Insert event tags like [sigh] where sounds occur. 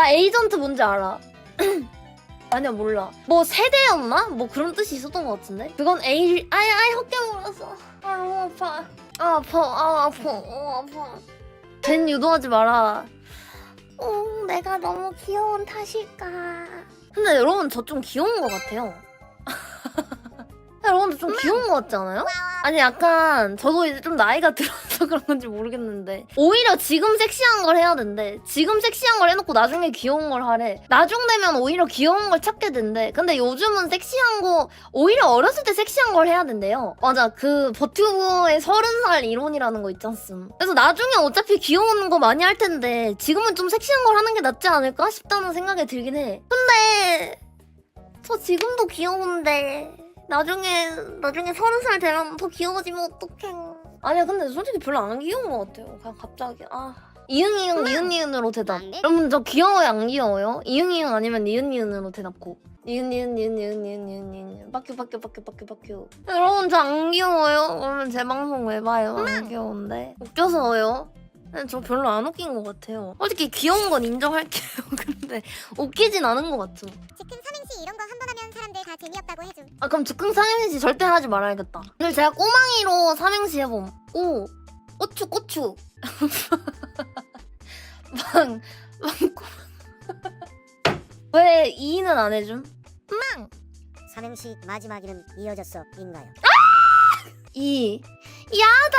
나 에이전트 뭔지 알아. [clears throat] 아니야 몰라. 뭐 세대였나? 뭐 그런 뜻이 있었던 것 같은데. 그건 에이 아이 아이 헛개 물었어. 아 너무 아파. 아 아파. 아 아파. 어 아파. 젠 유도하지 마라. 어 내가 너무 귀여운 탓일까. 근데 여러분 저 좀 귀여운 것 같아요. [laughs] 여러분 좀 귀여운 것 같지 않아요? 아니 약간 저도 이제 좀 나이가 들어 서 [laughs] 그런 건지 모르겠는데. 오히려 지금 섹시한 걸 해야 된대. 지금 섹시한 걸 해놓고 나중에 귀여운 걸 하래. 나중 되면 오히려 귀여운 걸 찾게 된대. 근데 요즘은 섹시한 거 오히려 어렸을 때 섹시한 걸 해야 된대요. 맞아. 그 버튜버의 서른 살 이론이라는 거 있지 않습 그래서 나중에 어차피 귀여운 거 많이 할 텐데 지금은 좀 섹시한 걸 하는 게 낫지 않을까 싶다는 생각이 들긴 해. 근데 저 지금도 귀여운데 나중에 나중에 서른 살 되면 더 귀여워지면 어떡해 아니야 근데 솔직히 별로 안 귀여운 것 같아요 그냥 갑자기 아 이응 이응 니은 니은으로 대답 안 돼? 여러분 저 귀여워요 안 귀여워요? 이응 이응 아니면 니은 니은으로 대답고 니은 니은 니은 니은 니은 니은 니은 바큐 바큐 바큐 바큐 바큐 여러분 저 안 귀여워요? 그러면 제 방송 왜 봐요? 안 귀여운데 웃겨서요? 근데 저 별로 안 웃긴 것 같아요 솔직히 귀여운 건 인정할게요 [laughs] 근데 웃기진 않은 것 같죠 즉흥 삼행시 이런 거 한 번 하면 사람들 다 재미없다고 해줌. 아 그럼 즉흥 삼행시 절대 하지 말아야겠다. 오늘 제가 꼬망이로 삼행시 해봄. 오, 고추 고추. [laughs] 망, 망꼬. [laughs] 왜 이는 안 해줌? 삼행시 마지막에는 이어졌어 인가요? 이. 야다.